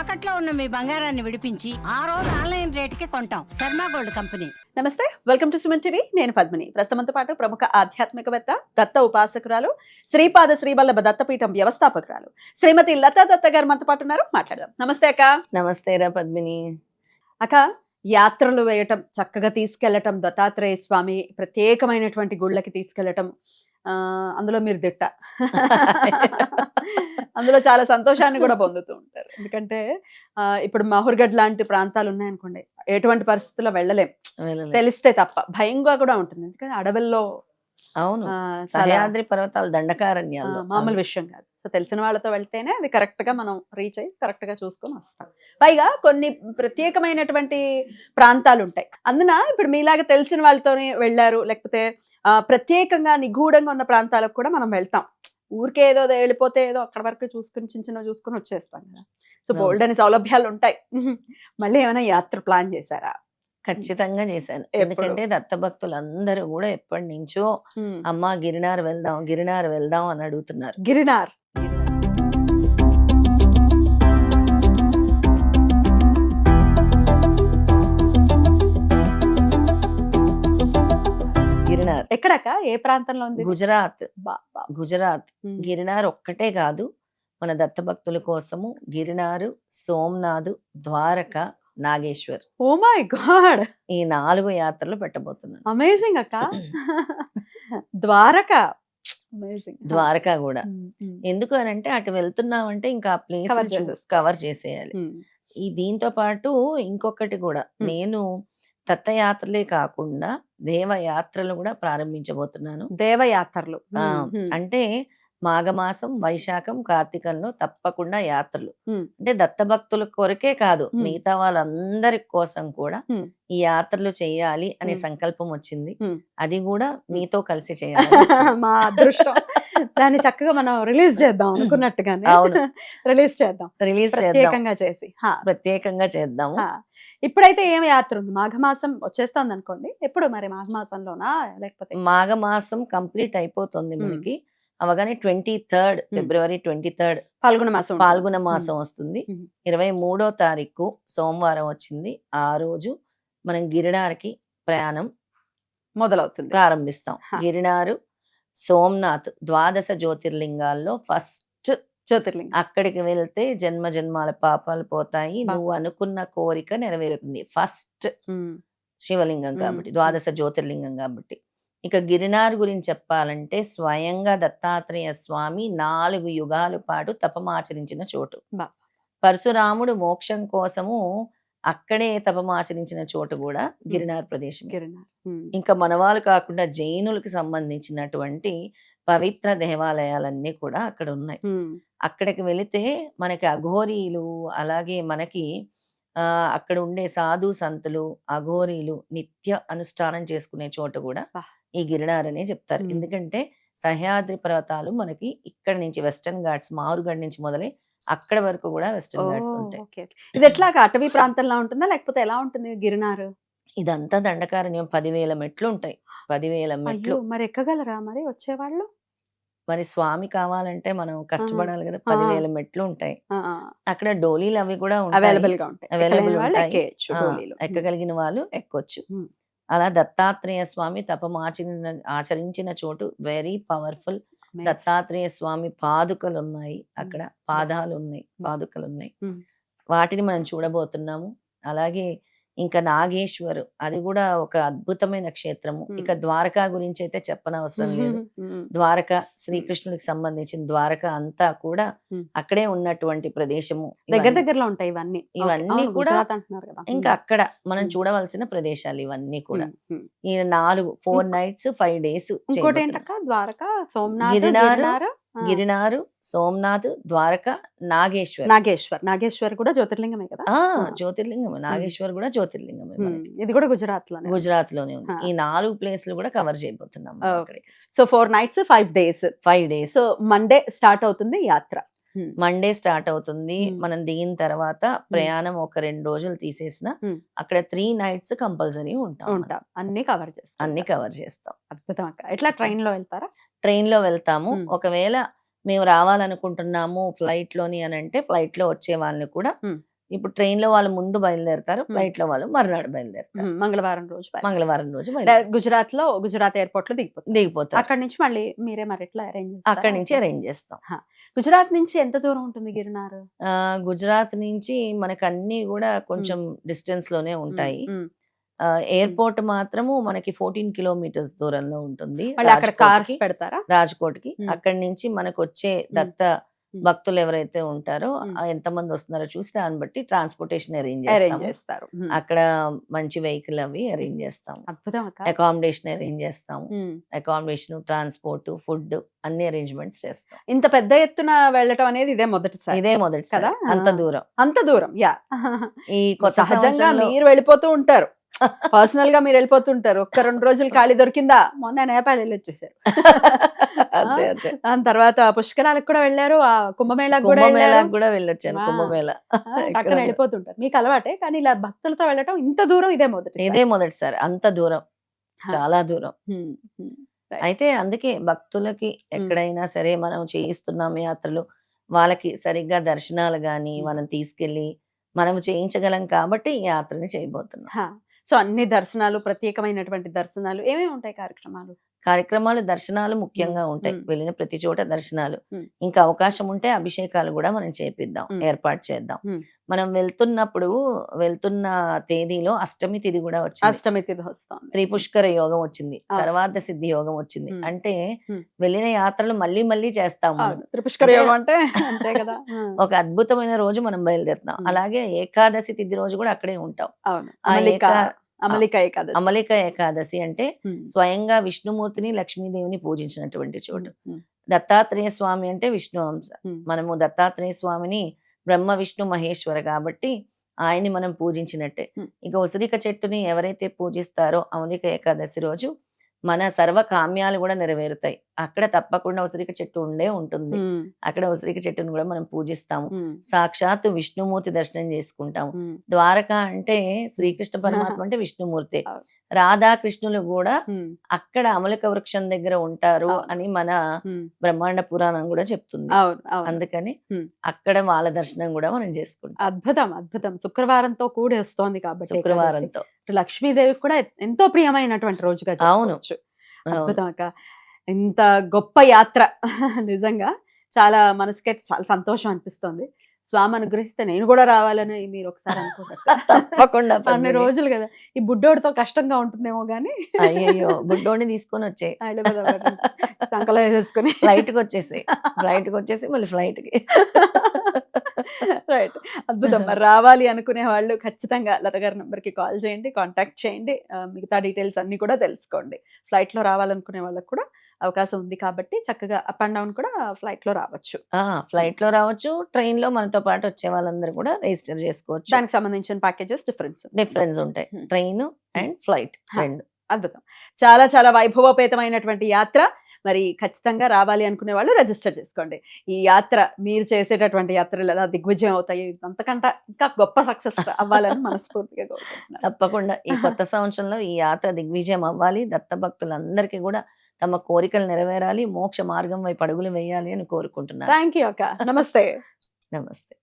తాకట్లో ఉన్న మీ బంగారాన్ని విడిపించి ఆ రోజు ఆన్లైన్ రేటుకి కొంటాం. Sharma gold company. నమస్తే వెల్కమ్ టు సుమన్ టీవీ. నేను పద్మిని. ప్రస్తుతంతో పాటు ప్రముఖ ఆధ్యాత్మికవేత్త దత్త ఉపాసకురాలు శ్రీపాద శ్రీవల్లభ దత్తపీఠం వ్యవస్థాపకురాలు. శ్రీమతి లతా దత్త గారు మనతో పాటు ఉన్నారు. మాట్లాడదాం. నమస్తే అక్క. నమస్తే రా పద్మిని. అక్క యాత్రలు వేయటం చక్కగా తీసుకెళ్ళటం దత్తాత్రేయ స్వామి ప్రత్యేకమైనటువంటి గుళ్ళకి తీసుకెళ్ళటం అందులో మీరు దిట్ట. అందులో చాలా సంతోషాన్ని కూడా పొందుతూ ఉంటారు. ఎందుకంటే ఆ, ఇప్పుడు మహుర్గఢ్ లాంటి ప్రాంతాలు ఉన్నాయనుకోండి ఎటువంటి పరిస్థితుల్లో వెళ్ళలే. తెలిస్తే తప్ప భయంగా కూడా ఉంటుంది. ఎందుకంటే అడవుల్లో అవును. సహ్యాద్రి పర్వతాలు దండకారణ్యాలు మామూలు విషయం కాదు. సో తెలిసిన వాళ్ళతో వెళ్తేనే అది కరెక్ట్గా మనం రీచ్ అయ్యి కరెక్ట్గా చూసుకొని వస్తాం. పైగా కొన్ని ప్రత్యేకమైనటువంటి ప్రాంతాలు ఉంటాయి అందున ఇప్పుడు మీలాగా తెలిసిన వాళ్ళతోనే వెళ్ళారు లేకపోతే ఆ, ప్రత్యేకంగా నిగూఢంగా ఉన్న ప్రాంతాలకు కూడా మనం వెళ్తాం. ఊరికే ఏదో వెళ్ళిపోతే ఏదో అక్కడ వరకు చూసుకుని చిన్న చిన్న చూసుకుని వచ్చేస్తాం కదా. సో. బోల్డ్ అని సౌలభ్యాలు ఉంటాయి మళ్ళీ ఏమైనా యాత్ర ప్లాన్ చేశారా? ఖచ్చితంగా చేశాను? ఎందుకంటే దత్త భక్తులు అందరూ కూడా ఎప్పటి నుంచో అమ్మ గిరినార్ వెళ్దాం గిరినార్ వెళ్దాం అని అడుగుతున్నారు. గిరినార్. గిరినార్. ఎక్కడక్క? ఏ ప్రాంతంలో ఉంది? గుజరాత్. గుజరాత్. గిరినార్ ఒక్కటే కాదు మన దత్త భక్తుల కోసము Girnar Somnath Dwarka Nageshwar. Oh my god! ఈ నాలుగు యాత్రలు పెట్టబోతున్నాను. అమేజింగ్ అక్క. ద్వారక. ద్వారక కూడా. ఎందుకు అని అంటే అటు వెళ్తున్నామంటే ఇంకా ప్లేస్. కవర్ చేసేయాలి. ఈ దీంతో పాటు ఇంకొకటి కూడా. నేను దత్తయాత్రలే కాకుండా దేవయాత్రలు కూడా ప్రారంభించబోతున్నాను. దేవయాత్రలు. అంటే మాఘమాసం వైశాఖం కార్తీకంలో తప్పకుండా యాత్రలు. అంటే దత్త భక్తుల కొరకే కాదు. మిగతా వాళ్ళందరి కోసం కూడా. ఈ యాత్రలు చేయాలి అనే. సంకల్పం వచ్చింది. అది కూడా మీతో కలిసి చేయాలి మా అదృష్టం దాన్ని చక్కగా మనం రిలీజ్ చేద్దాం అనుకున్నట్టుగానే అవును. రిలీజ్ చేద్దాం రిలీజ్ చేద్దాం ప్రత్యేకంగా చేసి ప్రత్యేకంగా చేద్దాము హా. ఇప్పుడైతే ఏం యాత్ర ఉంది మాఘమాసం వచ్చేస్తుంది అనుకోండి ఎప్పుడు మరి మాఘమాసంలోనా లేకపోతే మాఘమాసం కంప్లీట్ అయిపోతుంది. మనకి అవగానే twenty third February twenty third పాల్గొన మాసం. పాల్గొన మాసం వస్తుంది. ఇరవై మూడో తారీఖు సోమవారం వచ్చింది ఆ రోజు మనం గిరినార్కి ప్రయాణం మొదలవుతుంది ప్రారంభిస్తాం. గిరినారు సోమనాథ్ ద్వాదశ జ్యోతిర్లింగాల్లో ఫస్ట్ జ్యోతిర్లింగం అక్కడికి వెళ్తే జన్మ జన్మాల పాపాలు పోతాయి. నువ్వు అనుకున్న కోరిక నెరవేరుతుంది ఫస్ట్ శివలింగం. కాబట్టి ద్వాదశ జ్యోతిర్లింగం కాబట్టి ఇక గిరినార్ గురించి చెప్పాలంటే స్వయంగా దత్తాత్రేయ స్వామి నాలుగు యుగాల పాటు తపమాచరించిన చోటు. పరశురాముడు మోక్షం కోసము అక్కడే తపమాచరించిన చోటు కూడా గిరినార్ ప్రదేశం గిరినార్. ఇంకా మనవాళ్ళు కాకుండా జైనులకు సంబంధించినటువంటి పవిత్ర దేవాలయాలన్నీ కూడా అక్కడ ఉన్నాయి. అక్కడికి వెళితే మనకి అఘోరీలు అలాగే మనకి ఆ అక్కడ ఉండే సాధు సంతులు అఘోరీలు నిత్య అనుష్ఠానం చేసుకునే చోట కూడా. ఈ గిరినార్ అనే చెప్తారు. ఎందుకంటే సహ్యాద్రి పర్వతాలు మనకి ఇక్కడ నుంచి వెస్టర్న్ ఘాట్స్ మారుగఢ్ నుంచి మొదలై అక్కడ వరకు కూడా వెస్టర్న్ ఘాట్స్ ఉంటాయి. ఇది ఎట్లాగా? అటవీ ప్రాంతంలో ఉంటుందా? లేకపోతే ఎలా ఉంటుంది గిరినారు ఇదంతా దండకారణ్యం. పదివేల మెట్లు ఉంటాయి. పదివేల మెట్లు. మరి ఎక్కగలరా మరి వచ్చేవాళ్ళు? మరి స్వామి కావాలంటే మనం కష్టపడాలి కదా. పదివేల మెట్లు ఉంటాయి. అక్కడ డోలీలు అవి కూడా అవైలబుల్గా ఉంటాయి. డోలీలో. ఎక్కగలిగిన వాళ్ళు ఎక్కొచ్చు. అలా దత్తాత్రేయ స్వామి తపమాచరణ ఆచరించిన చోటు వెరీ పవర్ఫుల్. దత్తాత్రేయ స్వామి పాదుకలు ఉన్నాయి అక్కడ. పాదాలు ఉన్నాయి పాదుకలు ఉన్నాయి మ్మ్. వాటిని మనం చూడబోతున్నాము. అలాగే ఇంకా నాగేశ్వర్ అది కూడా ఒక అద్భుతమైన క్షేత్రము. ఇక ద్వారకా గురించి అయితే చెప్పనవసరం లేదు. ద్వారక శ్రీకృష్ణుడికి సంబంధించిన ద్వారక అంతా కూడా. అక్కడే ఉన్నటువంటి ప్రదేశము దగ్గర. దగ్గరలో ఉంటాయి ఇవన్నీ. ఇవన్నీ కూడా ఇంకా అక్కడ మనం. చూడవలసిన ప్రదేశాలు ఇవన్నీ కూడా. ఈ నాలుగు ఫోర్ నైట్స్ ఫైవ్ డేస్ ఇంకోటి ఏంటక్క ద్వారక సోమనాథ్ గిరినారు, గిరినారు, సోమనాథ్ ద్వారక నాగేశ్వర్. నాగేశ్వర్. నాగేశ్వర్ కూడా జ్యోతిర్లింగమే కదా. జ్యోతిర్లింగం నాగేశ్వర్ కూడా జ్యోతిర్లింగమే ఇది కూడా గుజరాత్లోనే గుజరాత్లోనే ఉంది. ఈ నాలుగు ప్లేస్లు కూడా కవర్ చేయబోతున్నాం. So four nights five days. Five days. So Monday start అవుతుంది యాత్ర. మండే స్టార్ట్ అవుతుంది. మనం దిగిన తర్వాత ప్రయాణం ఒక రెండు రోజులు తీసేసిన. అక్కడ త్రీ నైట్స్ కంపల్సరీ ఉంటాం. ఉంటాం అన్ని కవర్ చేస్తాం అన్ని కవర్ చేస్తాం అద్భుతం అక్క ఎట్లా ట్రైన్లో వెళ్తారా ట్రైన్లో వెళ్తాము. ఒకవేళ మేము రావాలనుకుంటున్నాము ఫ్లైట్లోని అని అంటే ఫ్లైట్లో వచ్చే వాళ్ళని కూడా. ఇప్పుడు ట్రైన్లో వాళ్ళు ముందు బయలుదేరుతారు. ఫ్లైట్లో వాళ్ళు మర్నాడు బయలుదేరుతారు. మంగళవారం రోజు మంగళవారం రోజు గుజరాత్లో గుజరాత్ ఎయిర్పోర్ట్లో దిగిపోతుంది దిగిపోతారు. అక్కడ నుంచి మళ్ళీ మీరే మరి ఎట్లా అరేంజ్ అక్కడి నుంచి అరేంజ్ చేస్తాం. గుజరాత్ నుంచి ఎంత దూరం ఉంటుంది గిరినార్? గుజరాత్ నుంచి మనకు అన్ని కూడా కొంచెం డిస్టెన్స్లోనే ఉంటాయి. ఎయిర్పోర్ట్ మాత్రము మనకి ఫోర్టీన్ కిలోమీటర్స్ దూరంలో ఉంటుంది. అక్కడ కార్స్. పెడతారా? రాజ్కోట్కి. అక్కడి నుంచి మనకు వచ్చే దత్త. భక్తులు ఎవరైతే ఉంటారో మ్మ్. ఆ ఎంత మంది వస్తున్నారో చూసి దాన్ని బట్టి ట్రాన్స్పోర్టేషన్ అరేంజ్ చేస్తారు. అక్కడ మంచి వెహికల్ అవి అరేంజ్ చేస్తాం అకామిడేషన్ అరేంజ్ చేస్తాం. అకామిడేషన్ ట్రాన్స్పోర్ట్ ఫుడ్ అన్ని అరేంజ్మెంట్స్ చేస్తాం. ఇంత పెద్ద ఎత్తున వెళ్ళటం అనేది ఇదే మొదటిసారి. ఇదే మొదటి కదా? అంత. దూరం. అంత దూరం. యా. ఈ సహజంగా మీరు వెళ్ళిపోతూ ఉంటారు. పర్సనల్గా మీరు వెళ్ళిపోతుంటారు ఒక్క రెండు రోజులు ఖాళీ దొరికిందా? మొన్న నేపాల్ వెళ్ళి వచ్చేసారు అదే దాని తర్వాత పుష్కరాలకు కూడా వెళ్ళారు ఆ కుంభమేళాకు కూడా కుంభమేళాకు కూడా వెళ్ళొచ్చాను. కుంభమేళ. అక్కడ వెళ్ళిపోతుంటారు. మీకు అలవాటే కానీ ఇలా భక్తులతో వెళ్ళటం ఇంత దూరం ఇదే మొదటి ఇదే మొదటిసారి అంత దూరం. చాలా దూరం. అయితే అందుకే భక్తులకి ఎక్కడైనా సరే మనం చేయిస్తున్నాం యాత్రలు వాళ్ళకి సరిగ్గా దర్శనాలు గాని. మనం తీసుకెళ్ళి మనం చేయించగలం కాబట్టి ఈ యాత్రని చేయబోతున్నాం. సో అన్ని దర్శనాలు ప్రత్యేకమైనటువంటి దర్శనాలు ఏమేమి ఉంటాయి కార్యక్రమాలు? కార్యక్రమాలు దర్శనాలు ముఖ్యంగా ఉంటాయి. వెళ్ళిన ప్రతి చోట దర్శనాలు. ఇంకా అవకాశం ఉంటే అభిషేకాలు కూడా మనం చేపిద్దాం. ఏర్పాటు చేద్దాం. మనం వెళ్తున్నప్పుడు వెళ్తున్న తేదీలో అష్టమి తిథి కూడా వచ్చింది అష్టమి తిథి వస్తుంది త్రిపుష్కర యోగం వచ్చింది. సర్వార్థ సిద్ధి యోగం వచ్చింది. అంటే. వెళ్ళిన యాత్రలు మళ్ళీ మళ్ళీ చేస్తాం త్రిపుష్కర యోగం అంటే అంతే కదా ఒక అద్భుతమైన రోజు మనం బయలుదేరుతాం. అలాగే ఏకాదశి తిథి రోజు కూడా అక్కడే ఉంటాం అమలిక ఏకా- అమలిక ఏకాదశి. అమలిక ఏకాదశి అంటే స్వయంగా విష్ణుమూర్తిని లక్ష్మీదేవిని పూజించినటువంటి చోటు. దత్తాత్రేయ స్వామి అంటే విష్ణు అంశ. మనము దత్తాత్రేయ స్వామిని బ్రహ్మ విష్ణు మహేశ్వర కాబట్టి ఆయన్ని మనం పూజించినట్టే. ఇక ఉసిరిక చెట్టుని ఎవరైతే పూజిస్తారో అమలిక ఏకాదశి రోజు మన సర్వ కామ్యాలు కూడా నెరవేరుతాయి. అక్కడ తప్పకుండా ఉసిరిక చెట్టు ఉండే ఉంటుంది. అక్కడ ఉసిరిక చెట్టును కూడా మనం పూజిస్తాము. సాక్షాత్ విష్ణుమూర్తి దర్శనం చేసుకుంటాము. ద్వారక అంటే శ్రీకృష్ణ పరమాత్మ అంటే విష్ణుమూర్తి. రాధాకృష్ణులు కూడా అక్కడ అమలక వృక్షం దగ్గర ఉంటారు. అని మన హ్మ్. బ్రహ్మాండ పురాణం కూడా చెప్తుంది. అందుకని. అక్కడ వాళ్ళ దర్శనం కూడా మనం చేసుకుంటాం. అద్భుతం అద్భుతం. శుక్రవారంతో కూడి వస్తోంది కాబట్టి. శుక్రవారంతో. ఇటు లక్ష్మీదేవికి కూడా ఎంతో ప్రియమైనటువంటి రోజుగా అవును. అద్భుతం అక్క. ఇంత గొప్ప యాత్ర. నిజంగా చాలా మనసుకైతే చాలా సంతోషం అనిపిస్తోంది. స్వామి అనుగ్రహిస్తే నేను కూడా రావాలని మీరు ఒకసారి అనుకుంటారు తప్పకుండా అన్ని. రోజులు కదా. ఈ బుడ్డోడితో కష్టంగా ఉంటుందేమో గానీ. అయ్యయ్యో బుడ్డోని తీసుకొని వచ్చే సంకలో వేసేసుకుని ఫ్లైట్కి వచ్చేసి ఫ్లైట్కి వచ్చేసి మళ్ళీ ఫ్లైట్కి. రైట్ అద్భుతం. మరి రావాలి అనుకునే వాళ్ళు ఖచ్చితంగా లత గారి నెంబర్కి కాల్ చేయండి కాంటాక్ట్ చేయండి. మిగతా డీటెయిల్స్ అన్ని కూడా తెలుసుకోండి. ఫ్లైట్లో రావాలనుకునే వాళ్ళకి కూడా అవకాశం ఉంది కాబట్టి చక్కగా అప్ అండ్ డౌన్ కూడా ఫ్లైట్లో రావచ్చు. ఆ ఫ్లైట్లో రావచ్చు ట్రైన్లో మనతో పాటు వచ్చే వాళ్ళందరూ కూడా రిజిస్టర్ చేసుకోవచ్చు. దానికి సంబంధించిన ప్యాకేజెస్ డిఫరెన్స్ డిఫరెన్స్ ఉంటాయి. Train and flight. రెండు. అద్భుతం. చాలా చాలా వైభవోపేతమైనటువంటి యాత్ర. మరి ఖచ్చితంగా రావాలి అనుకునే వాళ్ళు రిజిస్టర్ చేసుకోండి. ఈ యాత్ర మీరు చేసేటటువంటి యాత్రలు ఎలా దిగ్విజయం అవుతాయి అంతకంటే ఇంకా గొప్ప సక్సెస్ అవ్వాలని మనస్ఫూర్తిగా తప్పకుండా. ఈ కొత్త సంవత్సరంలో ఈ యాత్ర దిగ్విజయం అవ్వాలి. దత్త భక్తులందరికీ కూడా తమ కోరికలు నెరవేరాలి. మోక్ష మార్గం వైపు అడుగులు వేయాలి అని కోరుకుంటున్నాను. థ్యాంక్ యూ అక్క. నమస్తే. నమస్తే.